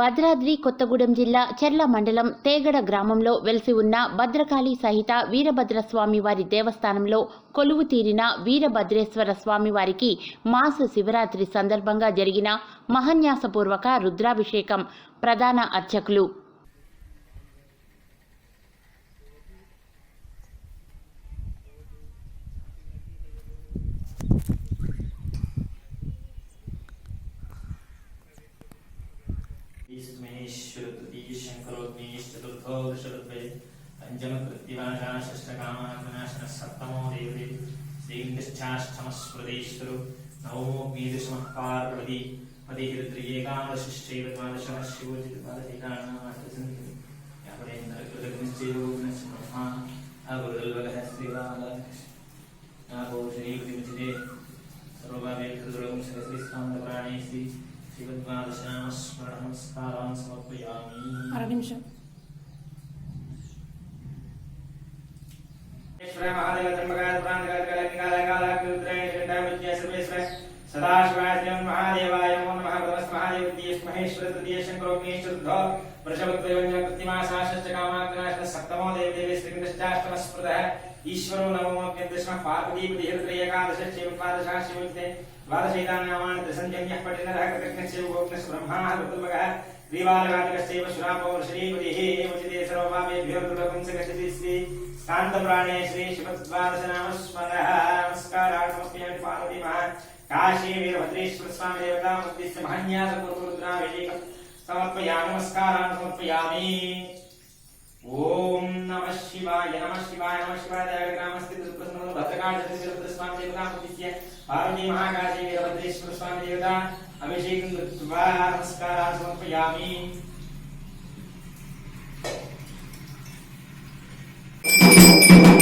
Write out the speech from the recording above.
భద్రాద్రి కొత్తగూడెం జిల్లా చెర్ల మండలం తేగడ గ్రామంలో వెలిసి ఉన్న భద్రకాళి సహిత వీరభద్రస్వామి వారి దేవస్థానంలో కొలువు తీరిన వీరభద్రేశ్వర స్వామి వారికి మాస శివరాత్రి సందర్భంగా జరిగిన మహన్యాసపూర్వక రుద్రాభిషేకం ప్రధాన అర్చకులు शङ्करोग्निश्चतुर्थो वृषरुद्वये पञ्चमकृत्तिवाशा षष्ठकामाग्नाशनः सप्तमो देवते श्रीङ्गश्चाष्टमस्मृतेश्वरो नवमोऽग्निदशमः पार्वती पतिरुद्रियेकादशश्चैव द्वादशः शिवो चतुर्द्वादशैकाणामात्रसन्ति यापडेन्द्रकृतग्निश्चैवोग्नश्च ब्रह्मा अगुरुदल्वगः श्रीरामः नागो श्रीकृतिमुचिते सर्वभावेकृतुरगं सरस्वीस्कान्दप्राणे श्री సమర్పయామి అర నిమిషం సదాశివ ద్వియేష్ మహేశ్వర తృతీయ శంకరోగ్నేశ్వరుద్ధో వృషభద్వైవన్య కృత్తిమాసాశ్చ కామాగ్నాశన సప్తమో దేవ దేవే శ్రీకృష్ణాష్టమ స్మృతః ఈశ్వరో నవమోప్యదశమ పార్వతీపతి హృదయేకాదశ శివద్వాదశ శివయుక్తే ద్వాదశైతాన్యామాన్ త్రిసంజన్యः పఠినరः కృతజ్ఞస్యైవ గోప్నः బ్రహ్మా ఋతుమగः శ్రీబాలఘాతకశ్చైవ శురాపో శ్రీపతిः ఉచితే సర్వపాపేభ్యో దుర్గపుంసకశ్చతి శ్రీ శాంతప్రాణే శ్రీ శివద్వాదశ నామస్మరः నమస్కారాः సమర్పయామి పార్వతీమः కాశీ వీరభద్రేశ్వర స్వామి దేవతా ఉద్దేశ్య మహన్యాస పూర్వరుద్రాభిషేకం సమర్పయా నమస్కారాన్ని సమర్పయామి ఓం నమ శివాయ నమ శివాయ నమ శివాయ దేవత గ్రామస్థిత సుప్రసన్నము భద్రకాళి వీరభద్ర స్వామి దేవతా ఉద్దేశ్య పార్వతీ మహాకాశీ వీరభద్రేశ్వర స్వామి దేవత అభిషేకం కృత్వా నమస్కారాన్ని సమర్పయామి Thank you.